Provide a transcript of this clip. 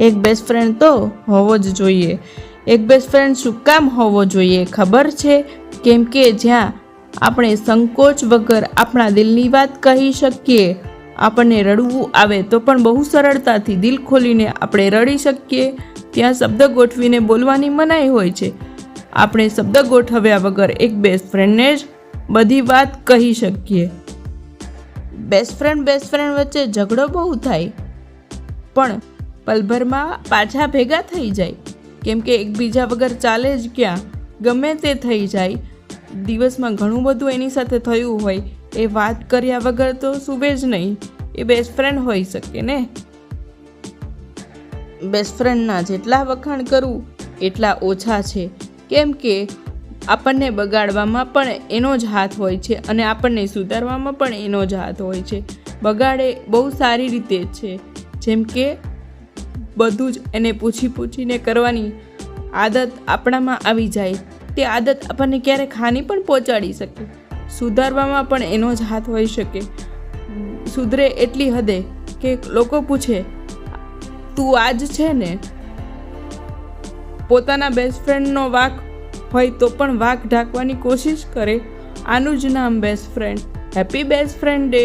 એક best friend તો હોવો જ જોઈએ. એક બેસ્ટ ફ્રેન્ડ શું કામ હોવો જોઈએ ખબર છે? કેમ કે જ્યાં આપણે સંકોચ વગર આપણા દિલની વાત કહી શકીએ, આપણને રડવું આવે તો પણ બહુ સરળતાથી દિલ ખોલીને આપણે રડી શકીએ. ત્યાં શબ્દ ગોઠવીને બોલવાની મનાઈ હોય છે. આપણે શબ્દ ગોઠવ્યા વગર એક બેસ્ટ ફ્રેન્ડને જ બધી વાત કહી શકીએ. બેસ્ટ ફ્રેન્ડ બેસ્ટ ફ્રેન્ડ વચ્ચે ઝઘડો બહુ થાય. પણ પલભરમાં પાછા ભેગા થઈ જાય. કેમ કે એકબીજા વગર ચાલે જ ક્યાં? ગમે તે થઈ જાય. દિવસમાં ઘણું બધું એની સાથે થયું હોય. એ વાત કર્યા વગર તો સુવે જ નહીં. એ બેસ્ટ ફ્રેન્ડ હોઈ શકે ને? બેસ્ટ ફ્રેન્ડના જેટલા વખાણ કરું, એટલા ઓછા છે. કેમ કે આપણને બગાડવામાં પણ એનો જ હાથ હોય છે અને આપણને સુધારવામાં પણ એનો જ હાથ હોય છે. બગાડે બહુ સારી રીતે છે. જેમ કે બધું જ એને પૂછી પૂછીને કરવાની આદત આપણામાં આવી જાય. તે આદત આપણને ક્યારેક હાનિ પણ પહોંચાડી શકે. સુધારવામાં પણ એનો જ હાથ હોઈ શકે. સુધરે એટલી હદે કે લોકો પૂછે, તું આજ છે ને? પોતાના બેસ્ટ ફ્રેન્ડનો વાક હોય તો પણ વાક ઢાંકવાની કોશિશ કરે. આનું જ નામ best friend happy best friend day